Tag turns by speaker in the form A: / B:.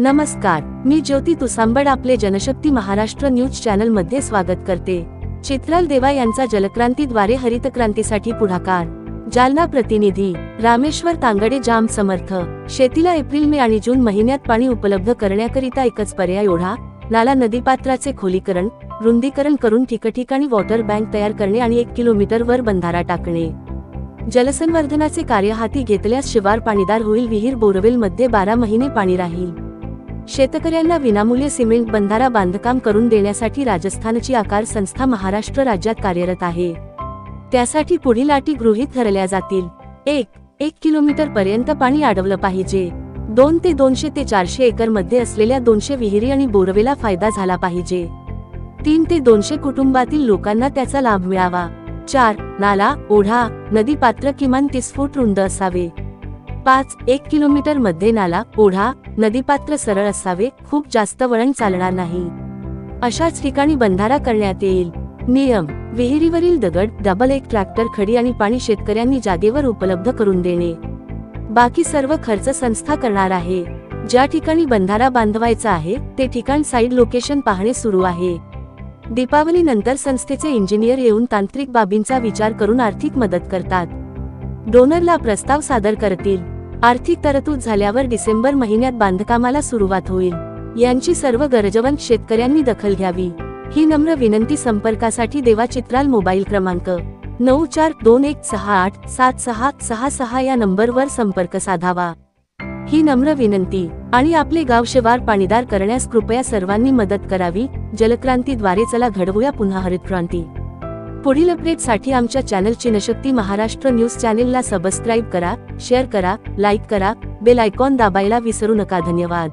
A: नमस्कार मी ज्योती तुसांबड आपले जनशक्ती महाराष्ट्र न्यूज चॅनलमध्ये स्वागत करते. चित्राल देवा यांचा जलक्रांतीद्वारे हरितक्रांतीसाठी पुढाकार. जालना प्रतिनिधी रामेश्वर तांगडे जाम समर्थ शेतीला एप्रिल मे आणि जून महिन्यात पाणी उपलब्ध करण्याकरिता एकच पर्याय ओढा नाला नदीपात्राचे खोलीकरण रुंदीकरण करून ठिकठिकाणी वॉटर बँक तयार करणे आणि एक किलोमीटर वर बंधारा टाकणे. जलसंवर्धनाचे कार्य हाती घेतल्यास शिवार पाणीदार होईल विहीर बोरवेल मध्ये बारा महिने पाणी राहील. शेतकऱ्यांना विनामूल्य सिमेंट बंधारा बांधकाम करून देण्यासाठी राजस्थानची आकार संस्था महाराष्ट्र राज्यात कार्यरत आहे. त्यासाठी पुढील अटी गृहीत धरल्या जातील. एक एक किलोमीटर पर्यंत पाणी अडवलं पाहिजे. दोन ते दोनशे ते चारशे एकरमध्ये असलेल्या दोनशे विहिरी आणि बोरवेला फायदा झाला पाहिजे. तीन ते दोनशे कुटुंबातील लोकांना त्याचा लाभ मिळावा. चार नाला ओढा नदी पात्र किमान तीस फूट रुंद असावे. पाच एक किलोमीटरमध्ये नाला ओढा नदीपात्र सरळ असावे खूप जास्त वळण चालणार नाही. अशाच ठिकाणी बंधारा करण्यात येईल. नियम. विहिरीवरील दगड डबल एक ट्रॅक्टर खडी आणि पाणी शेतकऱ्यांनी जागेवर उपलब्ध करून देणे. बाकी सर्व खर्च संस्था करणार आहे. ज्या ठिकाणी बंधारा बांधवायचा आहे ते ठिकाण साईड लोकेशन पाहणे सुरू आहे. दीपावली नंतर संस्थेचे इंजिनियर येऊन तांत्रिक बाबींचा विचार करून आर्थिक मदत करतात. डोनरला प्रस्ताव सादर करतील. आर्थिक तरतूद झाल्यावर डिसेंबर महिन्यात बांधकामाला सुरुवात होईल. यांची सर्व गरजवंत शेतकऱ्यांनी दखल घ्यावी. ही नम्र विनंती संपर्कासाठी देवा चित्राल मोबाईल क्रमांक नऊ चार दोन एक सहा आठ सात सहा सहा सहा या नंबरवर संपर्क साधावा. ही नम्र विनंती आणि आपले गाव शिवार पाणीदार करण्यास कृपया सर्वांनी मदत करावी. जलक्रांतीद्वारे चला घडवूया पुन्हा हरितक्रांती. पुढील अपडेटसाठी आमच्या चॅनलची नशक्ती महाराष्ट्र न्यूज चॅनेलला सबस्क्राईब करा शेअर करा लाईक करा बेल आयकॉन दाबायला विसरू नका. धन्यवाद.